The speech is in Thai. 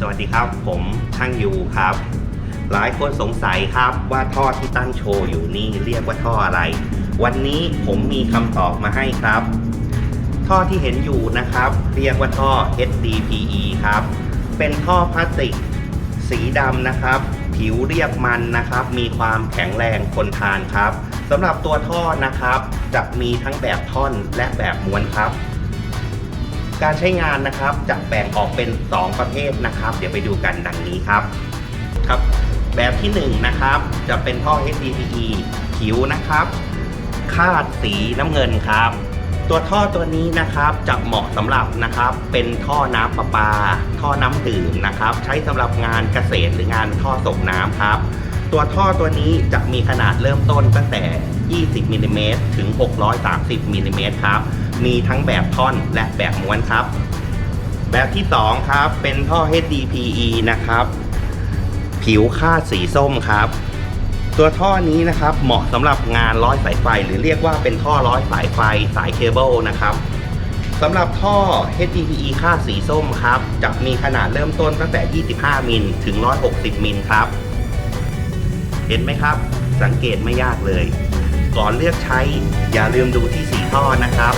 สวัสดีครับ ผมช่างยูครับ หลายคนสงสัยครับว่าท่อที่ตั้งโชว์อยู่นี่เรียกว่าท่ออะไร วันนี้ผมมีคำตอบมาให้ครับ ท่อที่เห็นอยู่นะครับ เรียกว่าท่อ HDPE ครับ เป็นท่อพลาสติก สีดำนะครับ ผิวเรียบมันนะครับ มีความแข็งแรงทนทานครับสำหรับตัวท่อนะครับ จะมีทั้งแบบท่อนและแบบม้วนครับ การใช้งานนะครับจะแบ่งออกเป็น 2 ประเภทนะครับ เดี๋ยวไปดูกันดังนี้ครับครับ แบบที่1นะครับจะเป็นท่อ HDPE ผิวนะครับคาดสีน้ำเงินครับ ตัวท่อตัวนี้นะครับจะเหมาะสำหรับนะครับเป็นท่อน้ำประปา ท่อน้ำดื่มนะครับ ใช้สำหรับงานเกษตรหรืองานท่อส่งน้ำครับตัวท่อตัวนี้จะมีขนาดเริ่มต้นตั้งแต่ 20มิลลิเมตรถึง 630มิลลิเมตรครับ มีทั้งแบบท่อนและแบบม้วนครับ แบบที่ 2 ครับ เป็นท่อ HDPE นะครับ ผิวคาดสีส้มครับ ตัวท่อนี้นะครับ เหมาะสำหรับงานร้อยสายไฟ หรือเรียกว่าเป็นท่อร้อยสายไฟสายเคเบิลนะครับสำหรับท่อ HDPE ค่าสีส้มครับ จะมีขนาดเริ่มต้นตั้งแต่ 25 มิลถึง 160 มิลครับ เห็นไหมครับ สังเกตไม่ยากเลย ก่อนเลือกใช้อย่าลืมดูที่สีท่อนะครับ